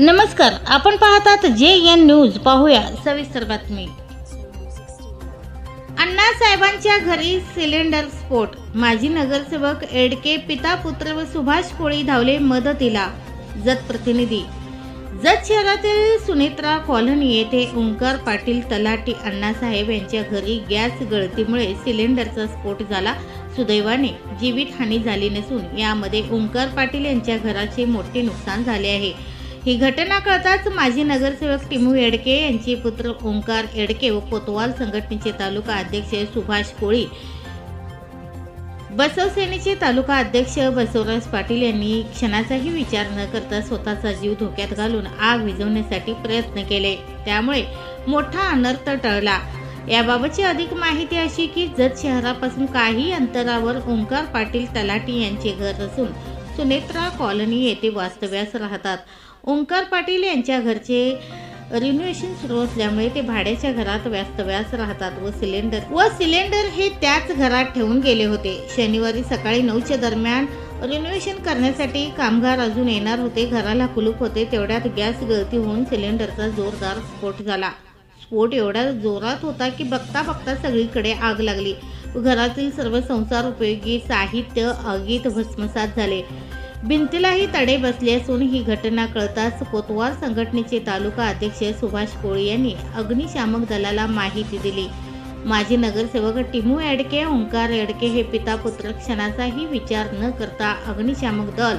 नमस्कार आपण पाहतात जे एन न्यूज. पाहूया सविस्तर बातमी. अण्णासाहेबांच्या घरी सिलेंडर स्फोट. माजी नगरसेवक एडके पिता पुत्र व सुभाष कोळी धावले मदतीला. जत प्रतिनिधी. जत शहरातील सुनेत्रा कॉलनी येथे ओंकार पाटील तलाटी अण्णासाहेब यांच्या घरी गॅस गळतीमुळे सिलेंडरचा स्फोट झाला. सुदैवाने जीवितहानी झाली नसून यामध्ये ओंकार पाटील यांच्या घराचे मोठे नुकसान झाले आहे. ही घटना कळताच माजी नगरसेवक टिमू येडके यांचे पुत्र ओंकार येडके व कोतवाल संघटनेचे तालुका अध्यक्ष सुभाष कोळी बसवसेनेचे तालुका अध्यक्ष बसवराज पाटील यांनी क्षणाचाही विचार न करता स्वतःचा जीव धोक्यात घालून आग विझवण्यासाठी प्रयत्न केले. त्यामुळे मोठा अनर्थ टळला. याबाबतची अधिक माहिती अशी की जत शहरापासून काही अंतरावर ओंकार पाटील तलाटी यांचे घर असून सुनेत्रा कॉलनी येथे वास्तव्यास राहतात. ओंकार पाटील यांच्या घरचे रिनोव्हेशन सुरू असल्यामुळे ते भाड्याच्या घरात वास्तव्यास राहतात व सिलेंडर व सिलेंडर हे त्याच घरात ठेवून गेले होते. शनिवारी सकाळी नऊच्या दरम्यान रिनोव्हेशन करण्यासाठी कामगार अजून येणार होते. घराला कुलूप होते. तेवढ्यात गॅस गळती होऊन सिलेंडरचा जोरदार स्फोट झाला. स्फोट एवढ्या जोरात होता की बघता बघता सगळीकडे आग लागली. घरातील सर्व संसार उपयोगी साहित्य आगीत भस्मसात झाले. भिंतीलाही तडे बसले असून ही घटना कळताच कोतवाल संघटनेचे तालुका अध्यक्ष सुभाष कोळी यांनी अग्निशामक दलाला माहिती दिली. माजी नगरसेवक टिमू एडके ओंकार एडके हे पिता पुत्र क्षणाचाही विचार न करता अग्निशामक दल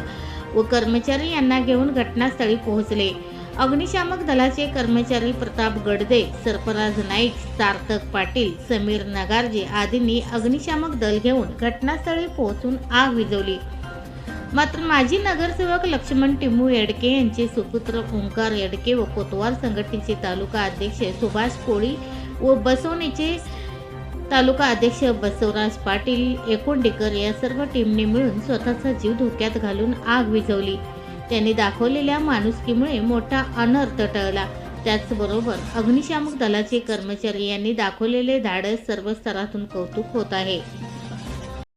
व कर्मचारी यांना घेऊन घटनास्थळी पोहोचले. अग्निशामक दलाचे कर्मचारी प्रताप गडदे सरफराज नाईक सार्थक पाटील समीर नगारजे आदींनी अग्निशामक दल घेऊन घटनास्थळी पोहोचून आग विझवली. मात्र माजी नगरसेवक लक्ष्मण टिमू येडके यांचे सुपुत्र ओंकार येडके व कोतवाल संघटनेचे तालुका अध्यक्ष सुभाष कोळी व बसवणीचे तालुका अध्यक्ष बसवराज पाटील एकोंडेकर या सर्व टीमने मिळून स्वतःचा जीव धोक्यात घालून आग विझवली. त्यांनी दाखवलेल्या माणुसकीमुळे मोठा अनर्थ टळला. त्याचबरोबर अग्निशामक दलाचे कर्मचारी यांनी दाखवलेले धाडस सर्व स्तरातून कौतुक होत आहे.